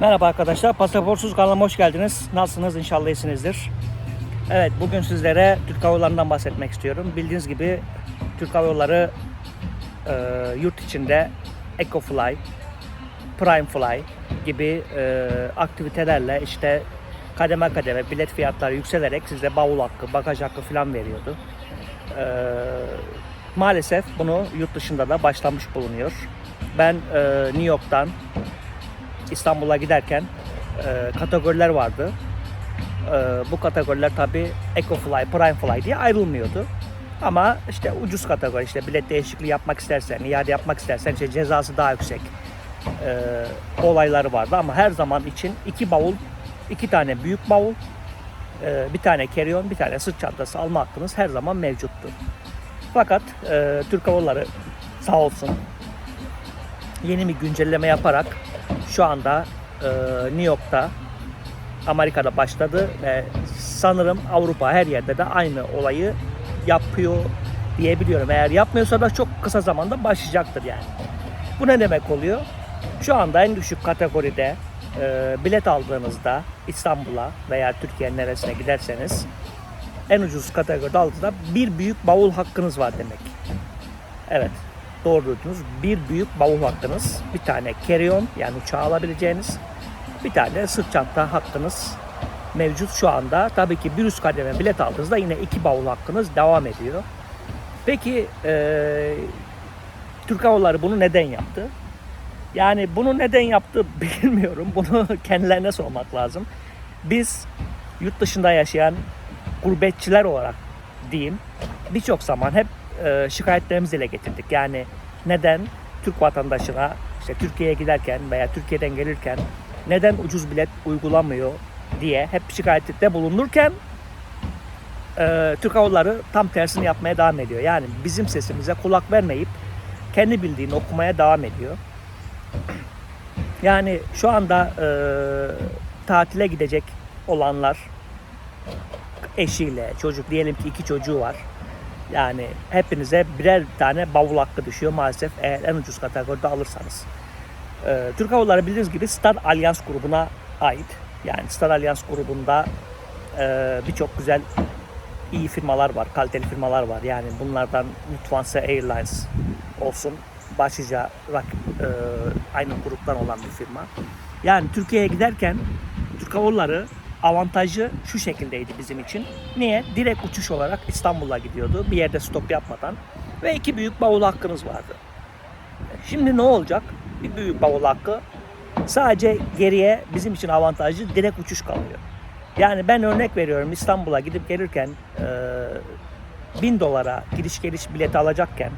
Merhaba arkadaşlar, Pasaportsuz kanalıma hoş geldiniz. Nasılsınız? İnşallah iyisinizdir. Evet, bugün sizlere Türk Hava Yolları'ndan bahsetmek istiyorum. Bildiğiniz gibi Türk Hava Yolları e, yurt içinde EcoFly, PrimeFly gibi e, aktivitelerle işte kademe kademe bilet fiyatları yükselerek size bavul hakkı, bagaj hakkı falan veriyordu. E, maalesef bunu yurt dışında da başlamış bulunuyor. Ben e, New York'tan İstanbul'a giderken e, kategoriler vardı. E, bu kategoriler tabi EcoFly, PrimeFly diye ayrılmıyordu. Ama işte ucuz kategori işte bilet değişikliği yapmak istersen, iade yapmak istersen işte cezası daha yüksek e, olayları vardı. Ama her zaman için iki bavul, iki tane büyük bavul, e, bir tane carry-on, bir tane sırt çantası alma hakkınız her zaman mevcuttu. Fakat e, Türk Hava sağ olsun yeni bir güncelleme yaparak şu anda e, New York'ta Amerika'da başladı ve sanırım Avrupa her yerde de aynı olayı yapıyor diyebiliyorum. Eğer yapmıyorsa da çok kısa zamanda başlayacaktır yani. Bu ne demek oluyor? Şu anda en düşük kategoride e, bilet aldığınızda İstanbul'a veya Türkiye'nin neresine giderseniz en ucuz kategoride aldığınızda bir büyük bavul hakkınız var demek. Evet. Doğru duydunuz. Bir büyük bavul hakkınız, bir tane carry-on yani uçağa alabileceğiniz, bir tane sırt çanta hakkınız mevcut şu anda. Tabii ki bir üst kademe bilet aldığınızda yine iki bavul hakkınız devam ediyor. Peki eee Türk Hava bunu neden yaptı? Yani bunu neden yaptı bilmiyorum. Bunu kendilerine sormak lazım. Biz yurt dışında yaşayan gurbetçiler olarak diyeyim birçok zaman hep e, şikayetlerimizi dile getirdik. Yani neden Türk vatandaşına işte Türkiye'ye giderken veya Türkiye'den gelirken neden ucuz bilet uygulamıyor diye hep şikayette bulunurken e, Türk Hava Yolları tam tersini yapmaya devam ediyor. Yani bizim sesimize kulak vermeyip kendi bildiğini okumaya devam ediyor. Yani şu anda e, tatile gidecek olanlar eşiyle, çocuk diyelim ki iki çocuğu var. Yani hepinize birer tane bavul hakkı düşüyor maalesef eğer en ucuz kategoride alırsanız. Ee, Türk Hava bildiğiniz gibi Star Alliance grubuna ait. Yani Star Alliance grubunda e, birçok güzel iyi firmalar var, kaliteli firmalar var. Yani bunlardan Lufthansa Airlines olsun başlıca rak, e, aynı gruptan olan bir firma. Yani Türkiye'ye giderken Türk Hava Yolları avantajı şu şekildeydi bizim için. Niye? Direkt uçuş olarak İstanbul'a gidiyordu. Bir yerde stop yapmadan. Ve iki büyük bavul hakkınız vardı. Şimdi ne olacak? Bir büyük bavul hakkı. Sadece geriye bizim için avantajı direkt uçuş kalıyor. Yani ben örnek veriyorum İstanbul'a gidip gelirken e, 1000 dolara giriş geliş bileti alacakken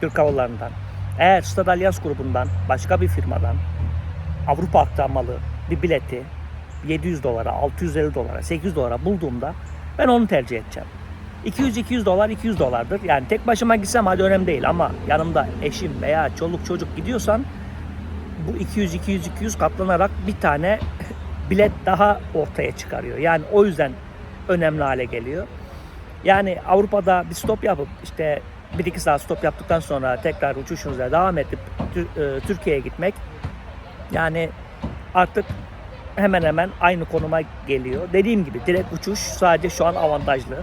Türk Hava Yolları'ndan eğer Star Alliance grubundan başka bir firmadan Avrupa aktarmalı bir bileti 700 dolara, 650 dolara, 800 dolara bulduğumda ben onu tercih edeceğim. 200-200 dolar 200 dolardır. Yani tek başıma gitsem hadi önemli değil ama yanımda eşim veya çoluk çocuk gidiyorsan bu 200-200-200 katlanarak bir tane bilet daha ortaya çıkarıyor. Yani o yüzden önemli hale geliyor. Yani Avrupa'da bir stop yapıp işte 1-2 saat stop yaptıktan sonra tekrar uçuşunuza devam edip e, Türkiye'ye gitmek yani artık hemen hemen aynı konuma geliyor. Dediğim gibi direkt uçuş sadece şu an avantajlı.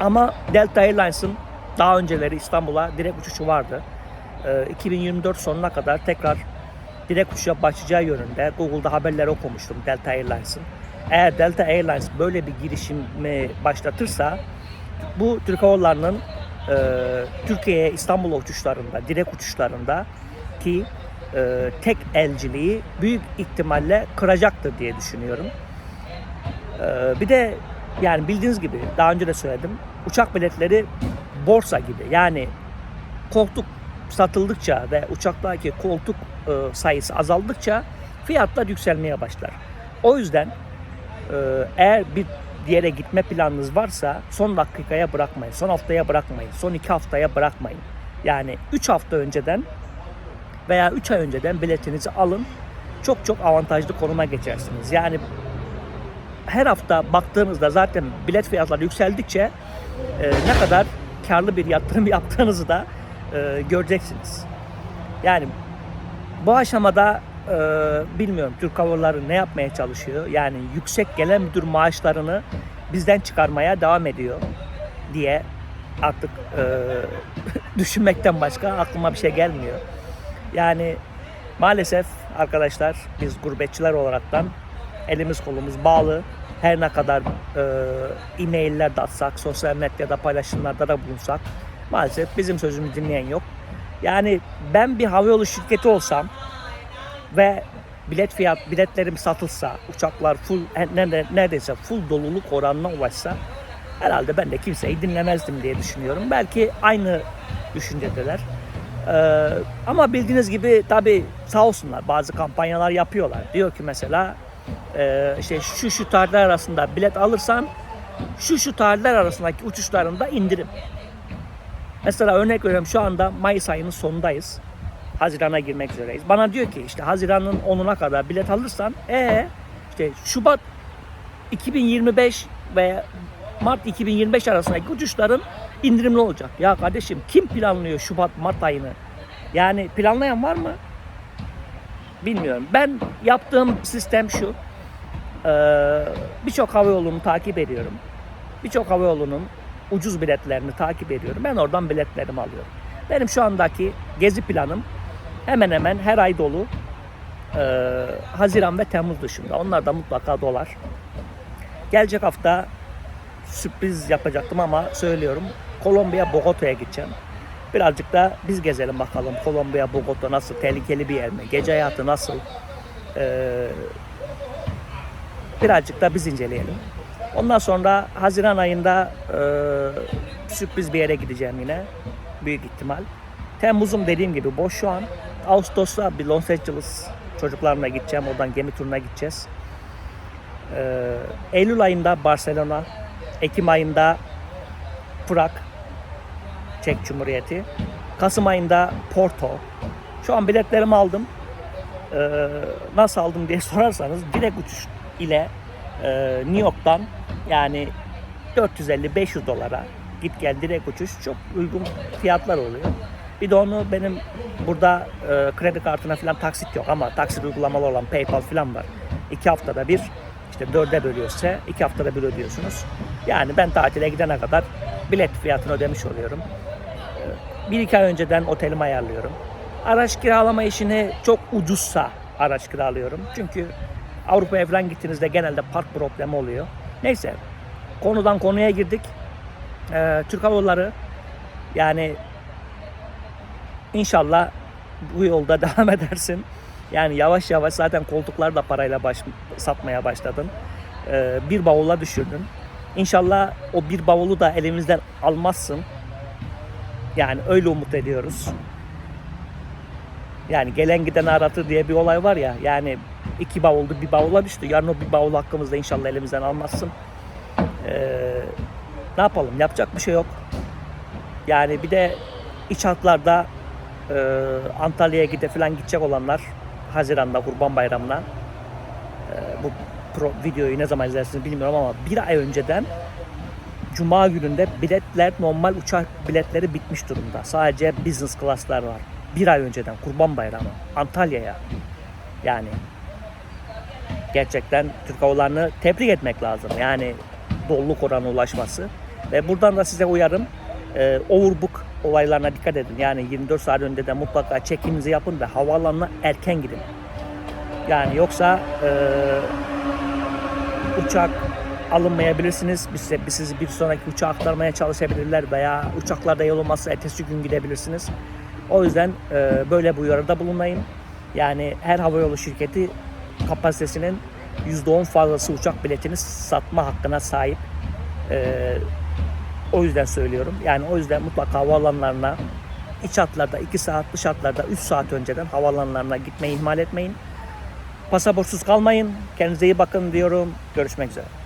Ama Delta Airlines'ın daha önceleri İstanbul'a direkt uçuşu vardı. Ee, 2024 sonuna kadar tekrar direkt uçuşa başlayacağı yönünde Google'da haberler okumuştum Delta Airlines'ın. Eğer Delta Airlines böyle bir girişimi başlatırsa bu Türk Hava Yolları'nın e, Türkiye'ye İstanbul uçuşlarında, direkt uçuşlarında ki e, tek elciliği büyük ihtimalle kıracaktır diye düşünüyorum. E, bir de yani bildiğiniz gibi daha önce de söyledim uçak biletleri borsa gibi yani koltuk satıldıkça ve uçaktaki koltuk e, sayısı azaldıkça fiyatlar yükselmeye başlar. O yüzden e, eğer bir yere gitme planınız varsa son dakikaya bırakmayın, son haftaya bırakmayın, son iki haftaya bırakmayın. Yani 3 hafta önceden veya 3 ay önceden biletinizi alın. Çok çok avantajlı konuma geçersiniz. Yani her hafta baktığınızda zaten bilet fiyatları yükseldikçe e, ne kadar karlı bir yatırım yaptığınızı da e, göreceksiniz. Yani bu aşamada e, bilmiyorum Türk Hava ne yapmaya çalışıyor. Yani yüksek gelen müdür maaşlarını bizden çıkarmaya devam ediyor diye artık e, düşünmekten başka aklıma bir şey gelmiyor. Yani maalesef arkadaşlar biz gurbetçiler olaraktan elimiz kolumuz bağlı. Her ne kadar e, e-mailler atsak, sosyal medyada paylaşımlarda da bulunsak maalesef bizim sözümüzü dinleyen yok. Yani ben bir havayolu şirketi olsam ve bilet fiyat biletlerim satılsa, uçaklar full nere- neredeyse full doluluk oranına ulaşsa herhalde ben de kimseyi dinlemezdim diye düşünüyorum. Belki aynı düşüncedeler. Ee, ama bildiğiniz gibi tabii sağ olsunlar bazı kampanyalar yapıyorlar. Diyor ki mesela e, işte şu şu tarihler arasında bilet alırsan şu şu tarihler arasındaki uçuşlarında indirim. Mesela örnek veriyorum şu anda Mayıs ayının sonundayız. Haziran'a girmek üzereyiz. Bana diyor ki işte Haziran'ın 10'una kadar bilet alırsan ee işte Şubat 2025 ve Mart 2025 arasındaki uçuşların indirimli olacak. Ya kardeşim kim planlıyor Şubat Mart ayını? Yani planlayan var mı? Bilmiyorum. Ben yaptığım sistem şu. Ee, Birçok hava yolunu takip ediyorum. Birçok hava yolunun ucuz biletlerini takip ediyorum. Ben oradan biletlerimi alıyorum. Benim şu andaki gezi planım hemen hemen her ay dolu. Ee, Haziran ve Temmuz dışında. Onlar da mutlaka dolar. Gelecek hafta sürpriz yapacaktım ama söylüyorum. Kolombiya, Bogota'ya gideceğim. Birazcık da biz gezelim bakalım. Kolombiya, Bogota nasıl? Tehlikeli bir yer mi? Gece hayatı nasıl? Ee, birazcık da biz inceleyelim. Ondan sonra Haziran ayında e, sürpriz bir yere gideceğim yine. Büyük ihtimal. Temmuz'um dediğim gibi boş şu an. Ağustos'ta bir Los Angeles çocuklarla gideceğim. Oradan gemi turuna gideceğiz. Ee, Eylül ayında Barcelona, Ekim ayında Prag, Çek Cumhuriyeti, Kasım ayında Porto. Şu an biletlerimi aldım. Ee, nasıl aldım diye sorarsanız direkt uçuş ile e, New York'tan yani 450-500 dolara git gel direkt uçuş çok uygun fiyatlar oluyor. Bir de onu benim burada e, kredi kartına falan taksit yok ama taksit uygulamalı olan PayPal falan var. İki haftada bir işte dörde bölüyorsa iki haftada bir ödüyorsunuz. Yani ben tatile gidene kadar bilet fiyatını ödemiş oluyorum. E, Bir iki ay önceden otelimi ayarlıyorum. Araç kiralama işini çok ucuzsa araç kiralıyorum. Çünkü Avrupa'ya falan gittiğinizde genelde park problemi oluyor. Neyse konudan konuya girdik. Ee, Türk Hava Yolları yani inşallah bu yolda devam edersin. Yani yavaş yavaş zaten koltuklar da parayla baş, satmaya başladın. Ee, bir bavulla düşürdün. İnşallah o bir bavulu da elimizden almazsın. Yani öyle umut ediyoruz. Yani gelen giden aratır diye bir olay var ya. Yani iki bavuldu bir bavula düştü. Yarın o bir bavul hakkımızda inşallah elimizden almazsın. Ee, ne yapalım? Yapacak bir şey yok. Yani bir de iç hatlarda e, Antalya'ya gide falan gidecek olanlar Haziran'da Kurban Bayramı'na e, bu pro, videoyu ne zaman izlersiniz bilmiyorum ama bir ay önceden Cuma gününde biletler normal uçak biletleri bitmiş durumda. Sadece business class'lar var. Bir ay önceden Kurban Bayramı Antalya'ya. Yani gerçekten Türk Hava Yolları'nı tebrik etmek lazım. Yani doluluk oranı ulaşması. Ve buradan da size uyarım. E, overbook olaylarına dikkat edin. Yani 24 saat önceden mutlaka check-in'inizi yapın ve havaalanına erken gidin. Yani yoksa e, uçak alınmayabilirsiniz. Biz biz sizi bir sonraki uçağa aktarmaya çalışabilirler veya uçaklarda yol olmazsa ertesi gün gidebilirsiniz. O yüzden e, böyle bir uyarıda bulunmayın. Yani her havayolu şirketi kapasitesinin %10 fazlası uçak biletini satma hakkına sahip. E, o yüzden söylüyorum. Yani o yüzden mutlaka havaalanlarına iç hatlarda 2 saat, dış hatlarda 3 saat önceden havaalanlarına gitmeyi ihmal etmeyin. Pasaportsuz kalmayın. Kendinize iyi bakın diyorum. Görüşmek üzere.